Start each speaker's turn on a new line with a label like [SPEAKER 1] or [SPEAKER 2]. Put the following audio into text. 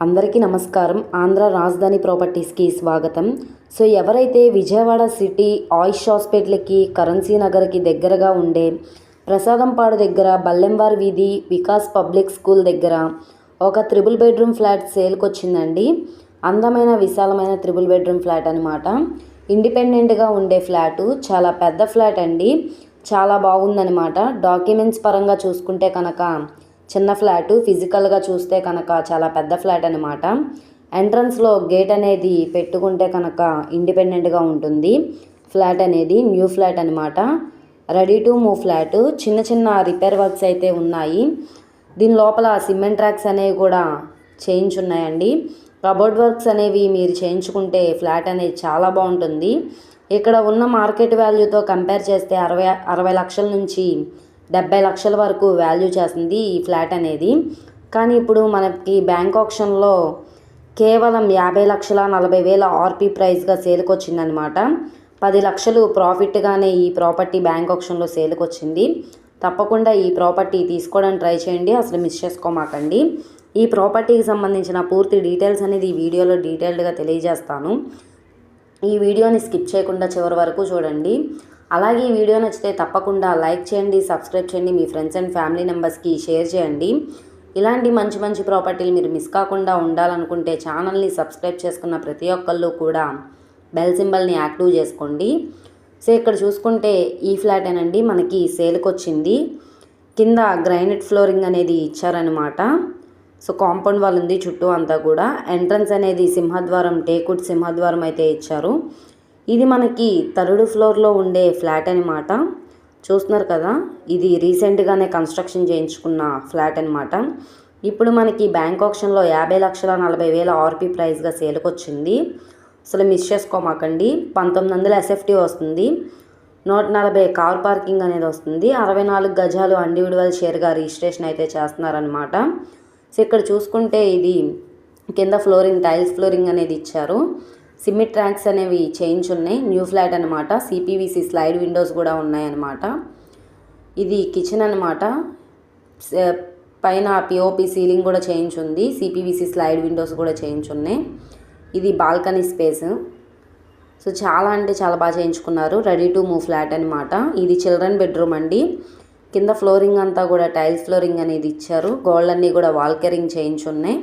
[SPEAKER 1] అందరికీ నమస్కారం. ఆంధ్ర రాజధాని ప్రాపర్టీస్కి స్వాగతం. సో ఎవరైతే విజయవాడ సిటీ ఆయుష్ హాస్పిటల్కి కరెన్సీ నగర్కి దగ్గరగా ఉండే ప్రసాదంపాడు దగ్గర బల్లెంవార్ వీధి వికాస్ పబ్లిక్ స్కూల్ దగ్గర ఒక త్రిబుల్ బెడ్రూమ్ ఫ్లాట్ సేల్కి వచ్చిందండి అందమైన విశాలమైన త్రిబుల్ బెడ్రూమ్ ఫ్లాట్ అనమాట ఇండిపెండెంట్గా ఉండే ఫ్లాటు. చాలా పెద్ద ఫ్లాట్ అండి. చాలా బాగుందనమాట డాక్యుమెంట్స్ పరంగా చూసుకుంటే కనుక చిన్న ఫ్లాట్ ఫిజికల్గా చూస్తే కనుక చాలా పెద్ద ఫ్లాట్ అనమాట ఎంట్రన్స్లో గేట్ అనేది పెట్టుకుంటే కనుక ఇండిపెండెంట్గా ఉంటుంది. ఫ్లాట్ అనేది న్యూ ఫ్లాట్ అనమాట రెడీ టు మూవ్ ఫ్లాట్. చిన్న చిన్న రిపేర్ వర్క్స్ అయితే ఉన్నాయి. దీని లోపల సిమెంట్ ట్రాక్స్ అనేవి కూడా చేయించున్నాయండి కబోర్డ్ వర్క్స్ అనేవి మీరు చేయించుకుంటే ఫ్లాట్ అనేది చాలా బాగుంటుంది. ఇక్కడ ఉన్న మార్కెట్ వాల్యూతో కంపేర్ చేస్తే అరవై అరవై లక్షల నుంచి డెబ్బై లక్షల వరకు వాల్యూ చేస్తుంది ఈ ఫ్లాట్ అనేది. కానీ ఇప్పుడు మనకి బ్యాంక్ ఆప్షన్లో కేవలం యాభై లక్షల నలభై వేల ఆర్పీ ప్రైస్గా సేల్కి వచ్చిందనమాట పది లక్షలు ప్రాఫిట్గానే ఈ ప్రాపర్టీ బ్యాంక్ ఆప్షన్లో సేల్కి వచ్చింది. తప్పకుండా ఈ ప్రాపర్టీ తీసుకోవడానికి ట్రై చేయండి అసలు మిస్ చేసుకోమాకండి. ఈ ప్రాపర్టీకి సంబంధించిన పూర్తి డీటెయిల్స్ అనేది ఈ వీడియోలో డీటెయిల్డ్గా తెలియజేస్తాను. ఈ వీడియోని స్కిప్ చేయకుండా చివరి వరకు చూడండి. అలాగే ఈ వీడియో నచ్చితే తప్పకుండా లైక్ చేయండి సబ్స్క్రైబ్ చేయండి మీ ఫ్రెండ్స్ అండ్ ఫ్యామిలీ మెంబర్స్కి షేర్ చేయండి. ఇలాంటి మంచి మంచి ప్రాపర్టీలు మీరు మిస్ కాకుండా ఉండాలనుకుంటే ఛానల్ని సబ్స్క్రైబ్ చేసుకున్న ప్రతి ఒక్కళ్ళు కూడా బెల్ సింబల్ని యాక్టివ్ చేసుకోండి. సో ఇక్కడ చూసుకుంటే ఈ ఫ్లాటేనండి మనకి సేల్కి వచ్చింది కింద గ్రైనైట్ ఫ్లోరింగ్ అనేది ఇచ్చారనమాట సో కాంపౌండ్ వాల్ ఉంది చుట్టూ అంతా కూడా. ఎంట్రన్స్ అనేది సింహద్వారం టేకుడ్ సింహద్వారం అయితే ఇచ్చారు. ఇది మనకి థర్డ్ ఫ్లోర్లో ఉండే ఫ్లాట్ అనమాట చూస్తున్నారు కదా ఇది రీసెంట్గానే కన్స్ట్రక్షన్ చేయించుకున్న ఫ్లాట్ అనమాట ఇప్పుడు మనకి బ్యాంక్ ఆప్షన్లో యాభై లక్షల నలభై వేల ఆర్పీ ప్రైస్గా సేల్కి వచ్చింది. అసలు మిస్ చేసుకోమాకండి. పంతొమ్మిది వందల ఎస్ఎఫ్టీ వస్తుంది. నూట నలభై కార్ పార్కింగ్ అనేది వస్తుంది. అరవై నాలుగు గజాలు ఇండివిజువల్ షేర్గా రిజిస్ట్రేషన్ అయితే చేస్తున్నారనమాట సో ఇక్కడ చూసుకుంటే ఇది కింద ఫ్లోరింగ్ టైల్స్ ఫ్లోరింగ్ అనేది ఇచ్చారు. సిమెంట్ ట్రాక్స్ అనేవి చేంజ్ ఉన్నాయి. న్యూ ఫ్లాట్ అనమాట సిపివిసి స్లైడ్ విండోస్ కూడా ఉన్నాయన్నమాట ఇది కిచెన్ అనమాట పైన పిఓపి సీలింగ్ కూడా చేయించి ఉంది. సిపివిసి స్లైడ్ విండోస్ కూడా చేయించి ఉన్నాయి. ఇది బాల్కనీ స్పేస్. సో చాలా అంటే చాలా బాగా చేయించుకున్నారు. రెడీ టు మూవ్ ఫ్లాట్ అనమాట ఇది చిల్డ్రన్ బెడ్రూమ్ అండి. కింద ఫ్లోరింగ్ అంతా కూడా టైల్స్ ఫ్లోరింగ్ అనేది ఇచ్చారు. గోల్డ్ అన్నీ కూడా వాల్ కెరింగ్ చేయించి ఉన్నాయి